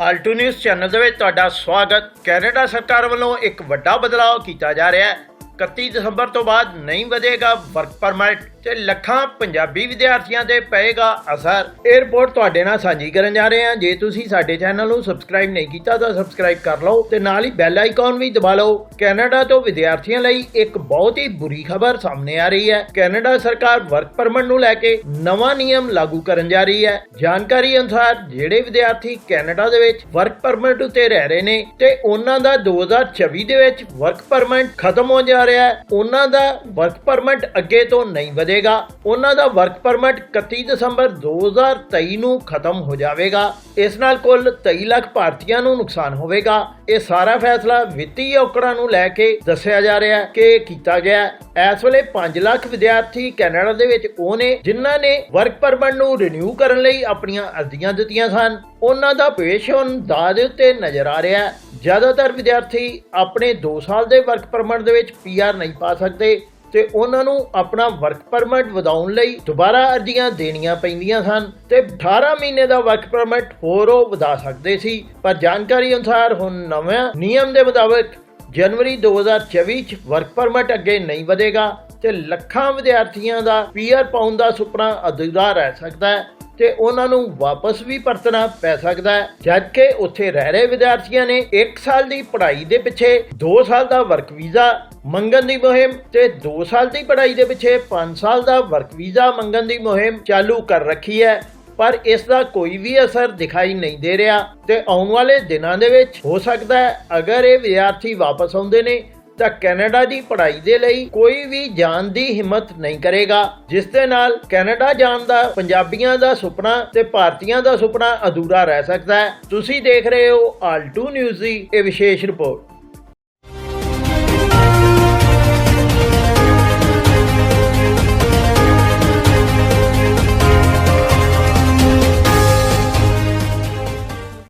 Alt news channel ਦੇ ਵਿੱਚ ਤੁਹਾਡਾ ਸਵਾਗਤ। ਕੈਨੇਡਾ ਸਰਕਾਰ ਵੱਲੋਂ ਇੱਕ ਵੱਡਾ ਬਦਲਾਅ ਕੀਤਾ ਜਾ ਰਿਹਾ ਹੈ। 31 ਦਸੰਬਰ ਤੋਂ ਬਾਅਦ ਨਹੀਂ ਵਧੇਗਾ ਵਰਕ ਪਰਮਿਟ ਤੇ ਲੱਖਾਂ ਪੰਜਾਬੀ ਵਿਦਿਆਰਥੀਆਂ ਤੇ ਪਏਗਾ ਅਸਰ। ਇਹ ਰਿਪੋਰਟ ਤੁਹਾਡੇ ਨਾਲ ਸਾਂਝੀ ਕਰਨ ਜਾ ਰਹੇ ਹਾਂ। ਜੇ ਤੁਸੀਂ ਸਾਡੇ ਚੈਨਲ ਨੂੰ ਸਬਸਕ੍ਰਾਈਬ ਨਹੀਂ ਕੀਤਾ ਤਾਂ ਸਬਸਕ੍ਰਾਈਬ ਕਰ ਲਓ ਤੇ ਨਾਲ ਹੀ ਬੈਲ ਆਈਕਨ ਵੀ ਦਬਾ ਲਓ। ਕੈਨੇਡਾ ਤੋਂ ਵਿਦਿਆਰਥੀਆਂ ਲਈ ਇੱਕ ਬਹੁਤ ਹੀ ਬੁਰੀ ਖਬਰ ਸਾਹਮਣੇ ਆ ਰਹੀ ਹੈ। ਕੈਨੇਡਾ ਸਰਕਾਰ ਵਰਕ ਪਰਮਿਟ ਨੂੰ ਲੈ ਕੇ ਨਵਾਂ ਨਿਯਮ ਲਾਗੂ ਕਰਨ ਜਾ ਰਹੀ ਹੈ। ਜਾਣਕਾਰੀ ਅਨੁਸਾਰ ਜਿਹੜੇ ਵਿਦਿਆਰਥੀ ਕੈਨੇਡਾ ਦੇ ਵਿੱਚ ਵਰਕ ਪਰਮਿਟ ਉਤੇ ਰਹਿ ਰਹੇ ਨੇ ਤੇ ਉਹਨਾਂ ਦਾ 2024 ਦੇ ਵਿੱਚ ਵਰਕ ਪਰਮਿਟ ਖਤਮ ਹੋ ਜਾ ਰਿਹਾ ਹੈ। ਉਹਨਾਂ ਦਾ ਵਰਕ ਪਰਮਿਟ ਅੱਗੇ ਤੋਂ ਨਹੀਂ ਵਧੇ ਵਧੇਗਾ ਉਹਨਾਂ ਦਾ ਵਰਕ ਪਰਮਿਟ 31 ਦਸੰਬਰ 2023 ਨੂੰ ਖਤਮ ਹੋ ਜਾਵੇਗਾ। ਇਸ ਨਾਲ ਕੁੱਲ 23 ਲੱਖ ਭਾਰਤੀਆਂ ਨੂੰ ਨੁਕਸਾਨ ਹੋਵੇਗਾ। ਇਹ ਸਾਰਾ ਫੈਸਲਾ ਵਿੱਤੀ ਔਕੜਾਂ ਨੂੰ ਲੈ ਕੇ ਦੱਸਿਆ ਜਾ ਰਿਹਾ ਹੈ ਕਿ ਕੀਤਾ ਗਿਆ ਇਸ ਵੇਲੇ 5 ਲੱਖ ਵਿਦਿਆਰਥੀ ਕੈਨੇਡਾ ਦੇ ਵਿੱਚ ਉਹ ਨੇ ਜਿਨ੍ਹਾਂ ਨੇ ਵਰਕ ਪਰਮਿਟ ਨੂੰ ਰੀਨਿਊ ਕਰਨ ਲਈ ਆਪਣੀਆਂ ਅਰਜ਼ੀਆਂ ਦਿੱਤੀਆਂ ਸਨ। ਉਹਨਾਂ ਦਾ ਪੇਸ਼ ਹੁਣ ਦਾਅ ਦੇ ਉੱਤੇ ਨਜ਼ਰ ਆ ਰਿਹਾ ਹੈ। ਜ਼ਿਆਦਾਤਰ ਵਿਦਿਆਰਥੀ ਆਪਣੇ 2 ਸਾਲ ਦੇ ਵਰਕ ਪਰਮਿਟ ਦੇ ਵਿੱਚ ਪੀਆਰ ਨਹੀਂ ਪਾ ਸਕਦੇ। ਤੇ ਉਹਨਾਂ ਨੂੰ ਆਪਣਾ ਵਰਕ ਪਰਮਿਟ ਵਧਾਉਣ ਲਈ ਦੁਬਾਰਾ ਅਰਜ਼ੀਆਂ ਦੇਣੀਆਂ ਪੈਂਦੀਆਂ ਸਨ ਤੇ 18 ਮਹੀਨੇ ਦਾ ਵਰਕ ਪਰਮਿਟ ਹੋਰ ਉਹ ਵਧਾ ਸਕਦੇ ਸੀ। ਪਰ ਜਾਣਕਾਰੀ ਅਨੁਸਾਰ ਹੁਣ ਨਵਾਂ ਨਿਯਮ ਦੇ ਮੁਤਾਬਕ ਜਨਵਰੀ 2024 ਚ ਵਰਕ ਪਰਮਿਟ ਅੱਗੇ ਨਹੀਂ ਵਧੇਗਾ ਤੇ ਲੱਖਾਂ ਵਿਦਿਆਰਥੀਆਂ ਦਾ ਪੀਆਰ ਪਾਉਣ ਦਾ ਸੁਪਨਾ ਅਧੂਰਾ ਰਹਿ ਸਕਦਾ ਹੈ। ਤੇ ਉਹਨਾਂ ਨੂੰ ਵਾਪਸ ਵੀ ਪਰਤਣਾ ਪੈ ਸਕਦਾ ਹੈ। ਜਦਕਿ ਉੱਥੇ ਰਹਿ ਰਹੇ ਵਿਦਿਆਰਥੀਆਂ ਨੇ 1 ਸਾਲ ਦੀ ਪੜ੍ਹਾਈ ਦੇ ਪਿੱਛੇ 2 ਸਾਲ ਦਾ ਵਰਕ ਵੀਜ਼ਾ ਮੰਗਣ ਦੀ ਮੁਹਿੰਮ ਤੇ 2 ਸਾਲ ਦੀ ਪੜ੍ਹਾਈ ਦੇ ਪਿੱਛੇ 5 ਸਾਲ ਦਾ ਵਰਕ ਵੀਜ਼ਾ ਮੰਗਣ ਦੀ ਮੁਹਿੰਮ ਚਾਲੂ ਕਰ ਰੱਖੀ ਹੈ। ਪਰ ਇਸ ਦਾ ਕੋਈ ਵੀ ਅਸਰ ਦਿਖਾਈ ਨਹੀਂ ਦੇ ਰਿਹਾ ਤੇ ਆਉਣ ਵਾਲੇ ਦਿਨਾਂ ਦੇ ਵਿੱਚ ਹੋ ਸਕਦਾ ਹੈ ਅਗਰ ਇਹ ਵਿਦਿਆਰਥੀ ਵਾਪਸ ਆਉਂਦੇ ਨੇ ਤਾਂ ਕੈਨੇਡਾ ਦੀ ਪੜ੍ਹਾਈ ਦੇ ਲਈ ਕੋਈ ਵੀ ਜਾਣ ਦੀ ਹਿੰਮਤ ਨਹੀਂ ਕਰੇਗਾ, ਜਿਸ ਦੇ ਨਾਲ ਕੈਨੇਡਾ ਜਾਣ ਦਾ, ਪੰਜਾਬੀਆਂ ਦਾ ਸੁਪਨਾ ਤੇ ਭਾਰਤੀਆਂ ਦਾ ਸੁਪਨਾ ਅਧੂਰਾ ਰਹਿ ਸਕਦਾ ਹੈ। ਤੁਸੀਂ ਦੇਖ ਰਹੇ ਹੋ ਆਲਟੂ ਨਿਊਜ਼ ਦੀ ਇਹ ਵਿਸ਼ੇਸ਼ ਰਿਪੋਰਟ।